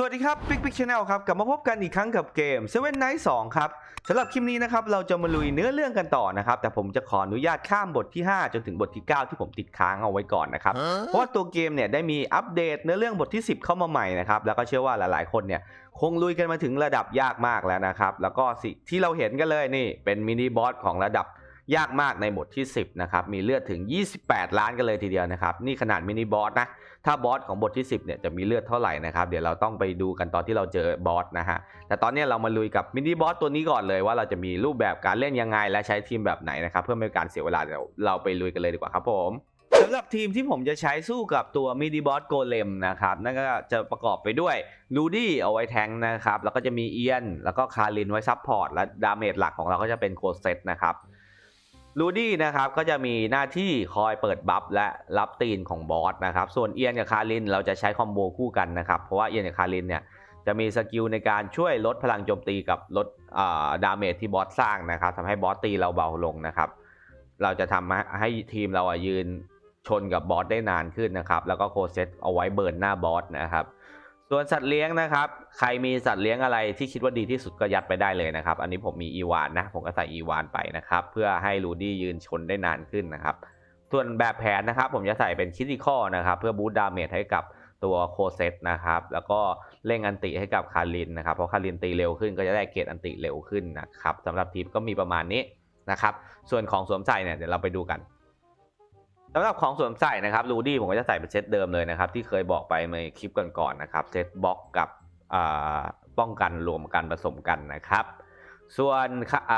สวัสดีครับ Big Big Channel ครับกลับมาพบกันอีกครั้งกับเกม Seven Night 2ครับสำหรับคลิปนี้นะครับเราจะมาลุยเนื้อเรื่องกันต่อนะครับแต่ผมจะขออนุญาตข้ามบทที่ 5 จนถึงบทที่ 9 ที่ผมติดค้างเอาไว้ก่อนนะครับเพราะว่าตัวเกมเนี่ยได้มีอัปเดตเนื้อเรื่องบทที่ 10 เข้ามาใหม่นะครับแล้วก็เชื่อว่าหลายๆ คนเนี่ยคงลุยกันมาถึงระดับยากมากแล้วนะครับแล้วก็สิที่เราเห็นกันเลยนี่เป็นมินิบอสของระดับ ยากมากในบทที่ 10นะครับมีเลือดถึง 28 ล้านกันเลยทีเดียวนะครับนี่ขนาดมินิบอสนะถ้าบอสของบทที่ 10เนี่ยจะมีเลือดเท่าไหร่นะครับเดี๋ยวเราต้องไปดูกันตอนที่เราเจอบอสนะฮะแต่ตอนนี้เรามาลุยกับมินิบอสตัวนี้ก่อนเลยว่าเราจะมีรูปแบบการเล่นยังไงและใช้ทีมแบบไหนนะครับเพื่อไม่ให้การเสียเวลาเดี๋ยวเราไปลุยกันเลยดีกว่าครับผมสำหรับทีมที่ผมจะใช้สู้กับตัวมินิบอสโกเลมนะครับนั่นก็จะประกอบไปด้วยลูดี้เอาไว้แทงนะครับแล้วก็จะมีเอียน แล้วก็คารินไว้ซับพอร์ตและดาเมจหลักของเราก็จะเป็นโคเซตนะครับ ลูดี้นะครับก็จะมีหน้าที่คอยเปิดบัฟและรับตีนของบอสนะครับ ส่วนเอียนกับคารินเราจะใช้คอมโบคู่กันนะครับ เพราะว่าเอียนกับคารินเนี่ยจะมีสกิลในการช่วยลดพลังโจมตีกับลดดาเมจที่บอสสร้างนะครับทำให้บอสตีเราเบาลงนะครับ เราจะทำให้ทีมเราอะยืนชนกับบอสได้นานขึ้นนะครับ แล้วก็โคเซตเอาไว้เบิร์นหน้าบอสนะครับ ส่วนสัตว์เลี้ยงนะครับ ใครมีสัตว์เลี้ยงอะไรที่คิดว่าดีที่สุดก็ยัดไปได้เลยนะครับ อันนี้ผมมีอีวานนะ ผมก็ใส่อีวานไปนะครับ เพื่อให้รูดี้ยืนชนได้นานขึ้นนะครับ ส่วนแบบแผนนะครับ ผมจะใส่เป็นคิติคอนะครับ เพื่อบูตดาเมจให้กับตัวโคเซตนะครับ แล้วก็เร่งอันติให้กับคารินนะครับ เพราะคารินตีเร็วขึ้นก็จะได้เกรดอันติเร็วขึ้นนะครับสำหรับทีมก็มีประมาณนี้นะครับ ส่วนของสวมใส่เนี่ยเดี๋ยวเราไปดูกัน สำหรับของสวมใส่นะครับรูดี้ผมก็จะใส่เป็นเซตเดิมเลยนะครับ ที่เคยบอกไปในคลิปก่อนๆนะครับเซตบล็อกกับป้องกันรวมกันผสมกันนะครับ ส่วนอ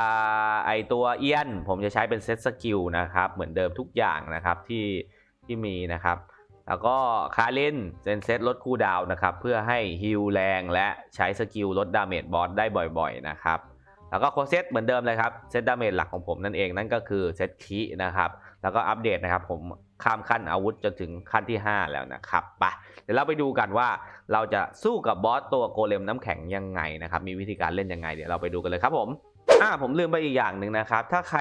ไอตัวเอียนผมจะใช้เป็นเซตสกิลนะครับ เหมือนเดิมทุกอย่างนะครับที่ที่มีนะครับ แล้วก็คารินเป็นเซตลดคูลดาวน์นะครับเพื่อให้ฮิลแรงและใช้สกิลลดดาเมจบอสได้บ่อยๆนะครับแล้วก็โคเซตเหมือนเดิมเลยครับเซตดาเมจหลักของผมนั่นเองนั่นก็คือเซตคีนะครับ แล้วก็อัปเดตนะครับผมข้ามขั้นอาวุธจนถึงขั้นที่ 5 แล้วนะครับไปเดี๋ยวเราไปดูกันว่าเราจะสู้กับบอสตัวโกเลมน้ำแข็งยังไงนะครับมีวิธีการเล่นยังไงเดี๋ยวเราไปดูกันเลยครับผมอ่าผมลืมไปอีกอย่างหนึ่งนะครับถ้าใคร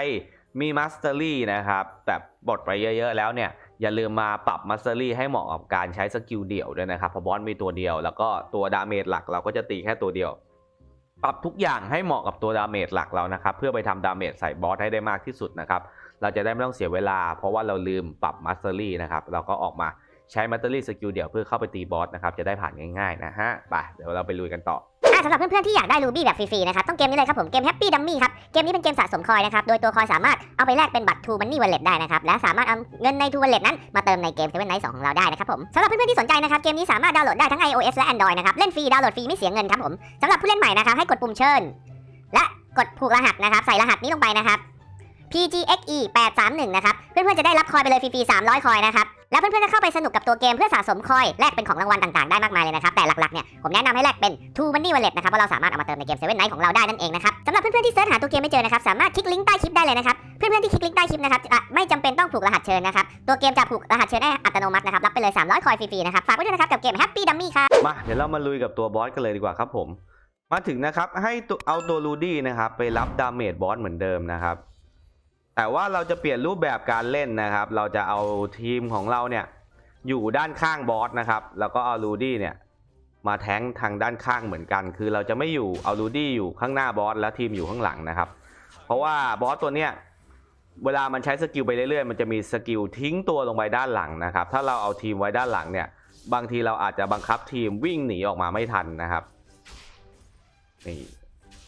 มีมาสเตอรี่นะครับแต่บทไปเยอะๆแล้วเนี่ยอย่าลืมมาปรับมาสเตอรี่ให้เหมาะกับการใช้สกิลเดี่ยวด้วยนะครับเพราะบอสมีตัวเดียว แล้วก็ตัวดาเมจหลักเราก็จะตีแค่ตัวเดียว ปรับทุกอย่างให้เหมาะกับตัวดาเมจหลักเรานะครับเพื่อไปทำดาเมจใส่บอสให้ได้มากที่สุดนะครับ เราจะได้ไม่ต้องเสียเวลา เพราะว่าเราลืมปรับมาสเตอรี่นะครับ เราก็ออกมาใช้มาสเตอรี่สกิลเดี่ยวเพื่อเข้าไปตีบอสนะครับ จะได้ผ่านง่ายๆนะฮะ ไป เดี๋ยวเราไปลุยกันต่อสำหรับเพื่อนๆที่อยากได้รูบี้แบบฟรีๆนะครับ ต้องเกมนี้เลยครับผม เกม Happy Dummy ครับ เกมนี้เป็นเกมสะสมคอยนะครับ โดยตัวคอยสามารถเอาไปแลกเป็นบัตร True Money Wallet ได้นะครับ และสามารถเอาเงินใน True Wallet นั้นมาเติมในเกม Seven Night 2ของเราได้นะครับผมสำหรับเพื่อนๆที่สนใจนะครับ เกมนี้สามารถดาวน์โหลดได้ทั้ง iOS และ Android นะครับ เล่นฟรี ดาวน์โหลดฟรีไม่เสียเงินครับผมสำหรับผู้เล่นใหม่นะครับให้กดปุ่มเชิญ และกดผูกรหัสนะครับ ใส่รหัสนี้ลงไปนะครับ PGXE 831 นะครับ เพื่อนๆจะได้รับคอยไปเลยฟรีๆ 300 คอยนะครับ แล้วเพื่อนๆจะเข้าไปสนุกกับตัวเกมเพื่อสะสมคอย แลกเป็นของรางวัลต่างๆ ได้มากมายเลยนะครับ แต่หลักๆ เนี่ย ผมแนะนำให้แลกเป็น True Money Wallet นะครับ เพราะเราสามารถเอามาเติมในเกม Seven Night ของเราได้นั่นเองนะครับสำหรับเพื่อนๆที่เสิร์ชหาตัวเกมไม่เจอนะครับ สามารถคลิกลิงก์ใต้คลิปได้เลยนะครับ เพื่อนๆที่คลิกลิงก์ใต้คลิปนะครับไม่จำเป็นต้องผูกรหัสเชิญนะครับ ตัวเกมจะผูกรหัสเชิญให้อัตโนมัตินะครับ รับไปเลย 300 คอยฟรีๆ นะครับ ฝากไว้ด้วยนะครับกับเกม Happy Dummy ครับมาเดี๋ยวเรามาลุยกับตัวบอสกันเลยดีกว่าครับผมมาถึงนะครับให้เอาตัวลูดี้นะครับไปรับดาเมจบอสเหมือนเดิมนะครับ แต่ว่าเราจะเปลี่ยนรูปแบบการเล่นนะครับ เราจะเอาทีมของเราเนี่ยอยู่ด้านข้างบอสนะครับ แล้วก็เอาลูดี้เนี่ยมาแทงทางด้านข้างเหมือนกัน คือเราจะไม่อยู่เอาลูดี้อยู่ข้างหน้าบอสแล้วทีมอยู่ข้างหลังนะครับ เพราะว่าบอสตัวเนี้ยเวลามันใช้สกิลไปเรื่อยๆ มันจะมีสกิลทิ้งตัวลงไปด้านหลังนะครับ ถ้าเราเอาทีมไว้ด้านหลังเนี่ย บางทีเราอาจจะบังคับทีมวิ่งหนีออกมาไม่ทันนะครับ นี่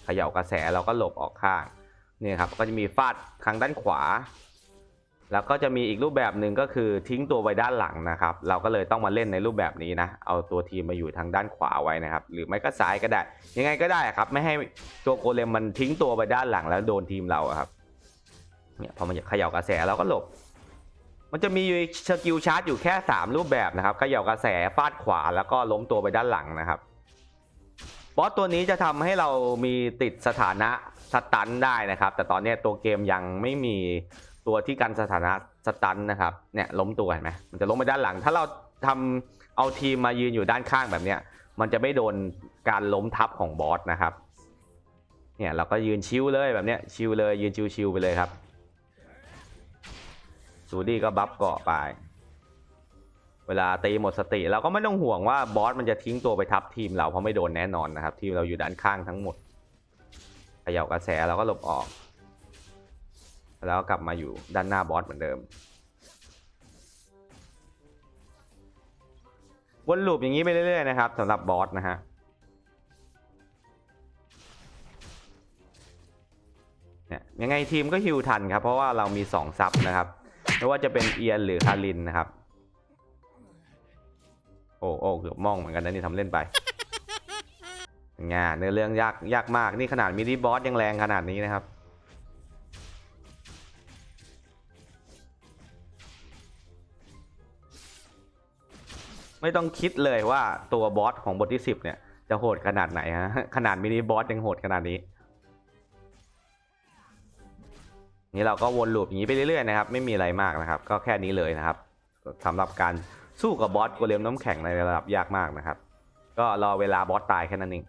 เขย่ากระแสเราก็หลบออกข้าง นี่ครับก็จะมีฟาดทางด้านขวา แล้วก็จะมีอีกรูปแบบหนึ่งก็คือทิ้งตัวไว้ด้านหลังนะครับ เราก็เลยต้องมาเล่นในรูปแบบนี้นะ เอาตัวทีมมาอยู่ทางด้านขวาไว้นะครับ หรือไม่ก็ซ้ายก็ได้ ยังไงก็ได้ครับ ไม่ให้ตัวโกเลมมันทิ้งตัวไปด้านหลังแล้วโดนทีมเราครับเนี่ยพอมันเขย่ากระแสเราก็หลบ มันจะมีสกิลชาร์จอยู่แค่ 3 รูปแบบนะครับเขย่ากระแสฟาดขวาแล้วก็ล้มตัวไปด้านหลังนะครับบอสตัวนี้จะทำให้เรามีติดสถานะ สตันได้นะครับ แต่ตอนนี้ตัวเกมยังไม่มีตัวที่กันสถานะสตันนะครับเนี่ยล้มตัวเห็นไหมมันจะล้มไปด้านหลัง ถ้าเราทำเอาทีมมายืนอยู่ด้านข้างแบบเนี้ยมันจะไม่โดนการล้มทับของบอสนะครับเนี่ยเราก็ยืนชิวเลยแบบเนี้ยชิวเลยยืนชิวๆไปเลยครับซูดี้ก็บัฟเกาะไป เวลาตีหมดสติ เราก็ไม่ต้องห่วงว่าบอสมันจะทิ้งตัวไปทับทีมเราเพราะไม่โดนแน่นอนนะครับ ทีมเราอยู่ด้านข้างทั้งหมด ขย่ากระแสเราก็หลบออก แล้วก็กลับมาอยู่ด้านหน้าบอสเหมือนเดิม วนลูปอย่างนี้ไปเรื่อยๆนะครับสำหรับบอสนะฮะเนี่ยยังไงทีมก็ฮิวทันครับ เพราะว่าเรามีสองซับนะครับไม่ว่าจะเป็นเอียนหรือคารินนะครับ โอ้โอ้เกือบมองเหมือนกันนะนี่ทำเล่นไป งานเนื้อเรื่องยากยากมากนี่ขนาดมินิบอสยังแรงขนาดนี้นะครับไม่ต้องคิดเลยว่าตัวบอสของบทที่ 10 เนี่ย จะโหดขนาดไหนฮะขนาดมินิบอสยังโหดขนาดนี้ นี่เราก็วนลูปอย่างนี้ไปเรื่อยๆนะครับ ไม่มีอะไรมากนะครับ ก็แค่นี้เลยนะครับสำหรับการสู้กับบอสโกเลมน้ำแข็งในระดับยากมากนะครับ ก็รอเวลาบอสตายแค่นั้นเอง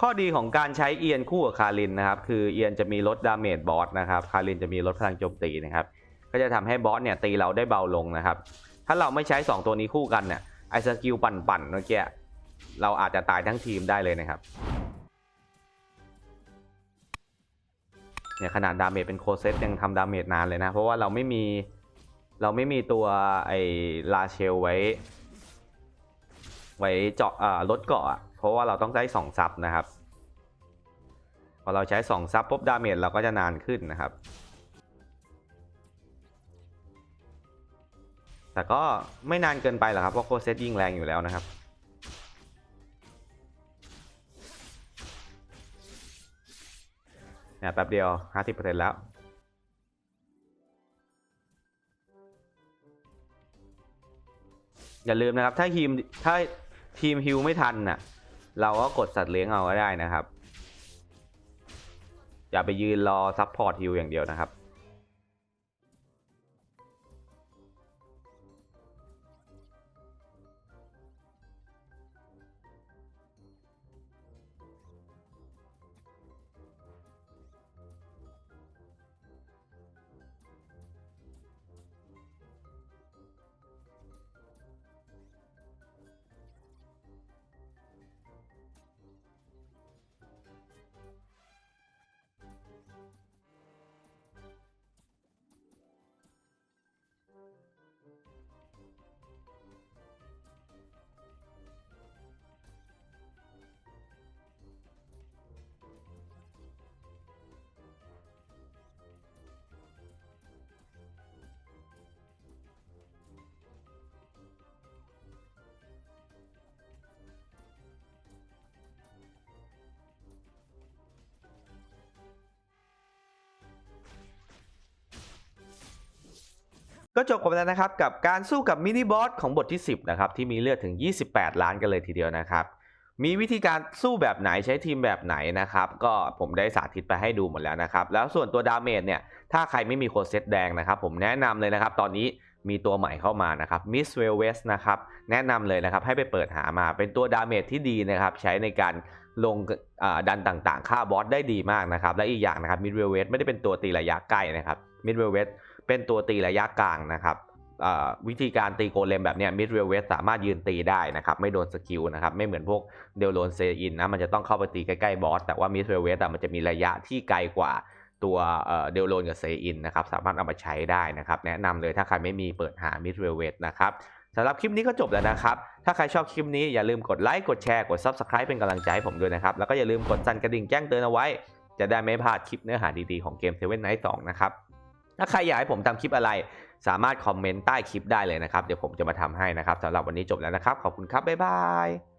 ข้อดีของการใช้เอียนคู่กับคารินนะครับ คือเอียนจะมีลดดาเมจบอสนะครับคารินจะมีลดพลังโจมตีนะครับ ก็จะทำให้บอสเนี่ยตีเราได้เบาลงนะครับ ถ้าเราไม่ใช้ 2 ตัวนี้คู่กันเนี่ยไอสกิลปั่นๆเมื่อกี้เราอาจจะตายทั้งทีมได้เลยนะครับเนี่ยขนาดดาเมจเป็นโคเซตยังทำดาเมจนานเลยนะ เพราะว่าเราไม่มีเราไม่มีตัวไอลาเชลไว้ ไว้เจาะลดเกาะ เพราะว่าเราต้องได้สองซับนะครับ พอเราใช้สองซับปุ๊บดาเมจเราก็จะนานขึ้นนะครับ แต่ก็ไม่นานเกินไปหรอกครับเพราะโคเซตยิงแรงอยู่แล้วนะครับเนี่ยแป๊บเดียว 50%แล้ว อย่าลืมนะครับ ถ้าทีมถ้าทีมฮิวไม่ทันน่ะ เราก็กดสัตว์เลี้ยงเอาก็ได้นะครับ อย่าไปยืนรอซัพพอร์ตฮิวอย่างเดียวนะครับ ก็จบกันแล้วนะครับกับการสู้กับมินิบอสของบทที่ 10 นะครับ ที่มีเลือดถึง 28 ล้านกันเลยทีเดียวนะครับ มีวิธีการสู้แบบไหนใช้ทีมแบบไหนนะครับ ก็ผมได้สาธิตไปให้ดูหมดแล้วนะครับ แล้วส่วนตัวดาเมจเนี่ย ถ้าใครไม่มีโคดเซตแดงนะครับ ผมแนะนำเลยนะครับ ตอนนี้มีตัวใหม่เข้ามานะครับมิสเวลเวสนะครับ แนะนำเลยนะครับ ให้ไปเปิดหามาเป็นตัวดาเมจที่ดีนะครับ ใช้ในการลงดันต่างๆ ฆ่าบอสได้ดีมากนะครับ และอีกอย่างนะครับมิดเวลเวสไม่ได้เป็นตัวตีระยะใกล้นะครับมิดเวลเวส เป็นตัวตีระยะกลางนะครับวิธีการตีโกเลมแบบนี้มิดเวลเวสสามารถยืนตีได้นะครับไม่โดนสกิลนะครับไม่เหมือนพวกเดลโลนเซอินนะมันจะต้องเข้าไปตีใกล้ๆบอสแต่ว่ามิดเวลเวสมันจะมีระยะที่ไกลกว่าตัวเดลโลนกับเซอินนะครับสามารถเอามาใช้ได้นะครับแนะนำเลยถ้าใครไม่มีเปิดหามิดเวลเวสนะครับสำหรับคลิปนี้ก็จบแล้วนะครับ ถ้าใครชอบคลิปนี้อย่าลืมกดไลค์ กดแชร์ กด Subscribe เป็นกำลังใจให้ผมด้วยนะครับ แล้วก็อย่าลืมกดสั่นกระดิ่งแจ้งเตือนเอาไว้ จะได้ไม่พลาดคลิปเนื้อหาดีๆของเกม Seven Night 2 นะครับ ถ้าใครอยากให้ผมทำคลิปอะไร สามารถคอมเมนต์ใต้คลิปได้เลยนะครับ เดี๋ยวผมจะมาทำให้นะครับสำหรับวันนี้จบแล้วนะครับ ขอบคุณครับ บ๊ายบาย